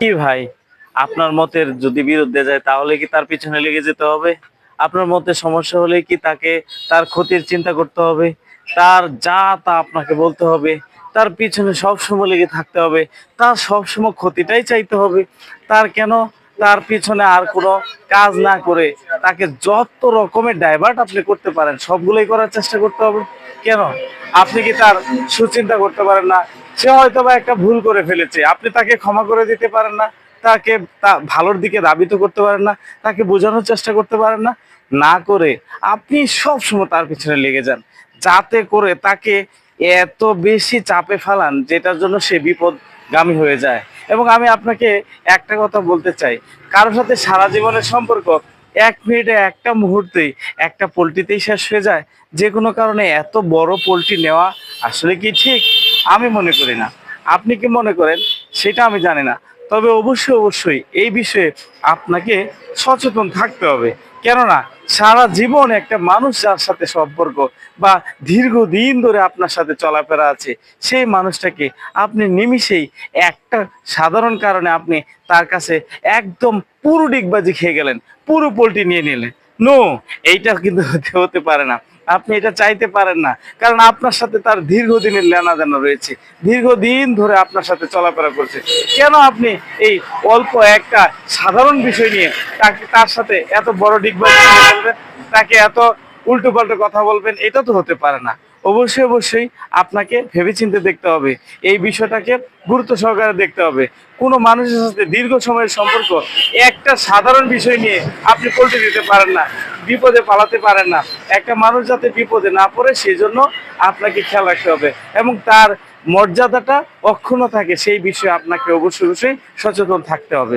কি ভাই? আপনার মতের যদি বিরুদ্ধে যায়, তাহলে কি তার পিছনে লেগে যেতে হবে? আপনার মতে সমস্যা হলে কি তাকে তার ক্ষতির চিন্তা করতে হবে? তার যা তা আপনাকে বলতে হবে। তার পিছনে সবসময় লেগে থাকতে হবে। তার সবসময় ক্ষতিটাই চাইতে হবে। তার কেন? তার পিছনে আর কোনো কাজ না করে তাকে যত রকমের ডাইভার্ট আপনি করতে পারেন, সবগুলোই করার চেষ্টা করতে হবে। কেন? আপনি কি তার সুচিন্তা করতে পারেন না? সে হয়তো বা একটা ভুল করে ফেলেছে। আপনি তাকে ক্ষমা করে দিতে পারেন না। তাকে তা ভালোর দিকে দাবিত করতে পারেন না। তাকে বোঝানোর চেষ্টা করতে পারেন না। না করে আপনি সব সময় তার পিছনে লেগে যান। যাতে করে তাকে এত বেশি চাপে ফেলান, যেটার জন্য সে বিপদগামী হয়ে যায়। এবং আমি আপনাকে একটা কথা বলতে চাই। কারোর সাথে সারা জীবনের সম্পর্ক এক মিনিটে একটা মুহূর্তেই, একটা পোলট্রিতেই শেষ হয়ে যায়। যে কোনো কারণে এত বড় পোলট্রি নেওয়া আসলে কি ঠিক? আমি মনে করি না। আপনি কি মনে করেন? সেটা আমি জানি না। তবে অবশ্যই অবশ্যই এই বিষয়ে আপনাকে সচেতন থাকতে হবে। কেননা সারা জীবন একটা মানুষ যার সাথে সম্পর্ক বা দীর্ঘদিন ধরে আপনার সাথে চলাফেরা আছে, সেই মানুষটাকে আপনি নিমিষেই একটা সাধারণ কারণে আপনি তার কাছে একদম পুরো ডিগবাজি খেয়ে গেলেন, পুরো পোলট্রি নিয়ে নিলেন। নো, এইটা কিন্তু হতে হতে পারে না। আপনি এটা চাইতে পারেন না। কারণ আপনার সাথে তার দীর্ঘদিনের লেনা দেনা রয়েছে। দীর্ঘদিন ধরে আপনার সাথে চলাফেরা করছে। কেন আপনি এই অল্প একটা সাধারণ বিষয় নিয়ে তাকে তার সাথে এত বড় ডিগবাজি বলবেন, তাকে এত উল্টো পাল্টো কথা বলবেন, এটা তো হতে পারে না। অবশ্যই অবশ্যই আপনাকে ভেবেচিন্তে দেখতে হবে। এই বিষয়টাকে গুরুত্ব সহকারে দেখতে হবে। কোনো মানুষের সাথে দীর্ঘ সময়ের সম্পর্ক একটা সাধারণ বিষয় নিয়ে আপনি পল্টে দিতে পারেন না, বিপদে পালাতে পারেন না। একটা মানুষ যাতে বিপদে না পড়ে সেই জন্য আপনাকে খেয়াল রাখতে হবে এবং তার মর্যাদাটা অক্ষুণ্ণ থাকে, সেই বিষয়ে আপনাকে অবশ্যই অবশ্যই সচেতন থাকতে হবে।